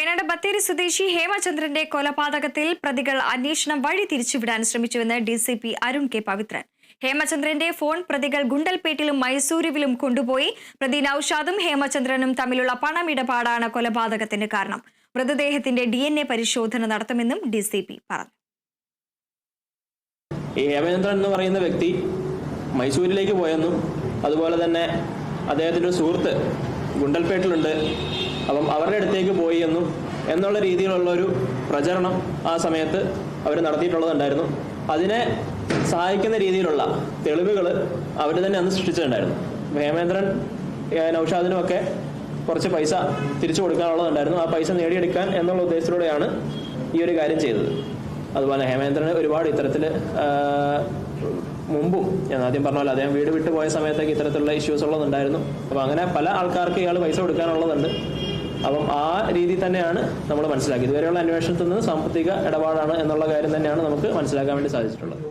വയനാട് ബത്തേരി സ്വദേശി ഹേമചന്ദ്രന്റെ കൊലപാതകത്തിൽ പ്രതികൾ അന്വേഷണം വഴി തിരിച്ചുവിടാൻ ശ്രമിച്ചുവെന്ന് D C P Arun K Pavithran. ഹേമചന്ദ്രന്റെ phone പ്രതികൾ ഗുണ്ടൽപേട്ടിലും മൈസൂരുവിലും കൊണ്ടുപോയി. പ്രതി നൌഷാദും ഹേമചന്ദ്രനും തമ്മിലുള്ള പണമിടപാടാണ് കൊലപാതകത്തിന് കാരണം. മൃതദേഹത്തിന്റെ ഡി പരിശോധന നടത്തുമെന്നും ഡി സി പി പറഞ്ഞു ഹേമചന്ദ്രൻ എന്ന് പറയുന്ന വ്യക്തി മൈസൂരിലേക്ക് പോയെന്നും അതുപോലെ തന്നെ അദ്ദേഹത്തിന്റെ സുഹൃത്ത് ഗുണ്ടൽപേട്ടിലുണ്ട്. അപ്പം അവരുടെ അടുത്തേക്ക് പോയി എന്നും എന്നുള്ള രീതിയിലുള്ള ഒരു പ്രചരണം ആ സമയത്ത് അവർ നടത്തിയിട്ടുള്ളതുണ്ടായിരുന്നു. അതിനെ സഹായിക്കുന്ന രീതിയിലുള്ള തെളിവുകൾ അവർ തന്നെ അന്ന് സൃഷ്ടിച്ചിട്ടുണ്ടായിരുന്നു. ഹേമേന്ദ്രൻ നൌഷാദിനുമൊക്കെ കുറച്ച് പൈസ തിരിച്ചു കൊടുക്കാനുള്ളതുണ്ടായിരുന്നു. ആ പൈസ നേടിയെടുക്കാൻ എന്നുള്ള ഉദ്ദേശത്തിലൂടെയാണ് ഈ ഒരു കാര്യം ചെയ്തത്. അതുപോലെ ഹേമേന്ദ്രന് ഒരുപാട് ഇത്തരത്തിൽ മുമ്പും ഞാൻ ആദ്യം പറഞ്ഞ പോലെ അദ്ദേഹം വീട് വിട്ടു പോയ സമയത്തേക്ക് ഇത്തരത്തിലുള്ള ഇഷ്യൂസ് ഉള്ളതുണ്ടായിരുന്നു. അപ്പോൾ അങ്ങനെ പല ആൾക്കാർക്ക് ഇയാൾ പൈസ കൊടുക്കാനുള്ളതുണ്ട്. അപ്പം ആ രീതി തന്നെയാണ് നമ്മൾ മനസ്സിലാക്കി ഇതുവരെയുള്ള അന്വേഷണത്തിൽ നിന്ന് സാമ്പത്തിക ഇടപാടാണ് എന്നുള്ള കാര്യം തന്നെയാണ് നമുക്ക് മനസ്സിലാക്കാൻ വേണ്ടി സാധിച്ചിട്ടുള്ളത്.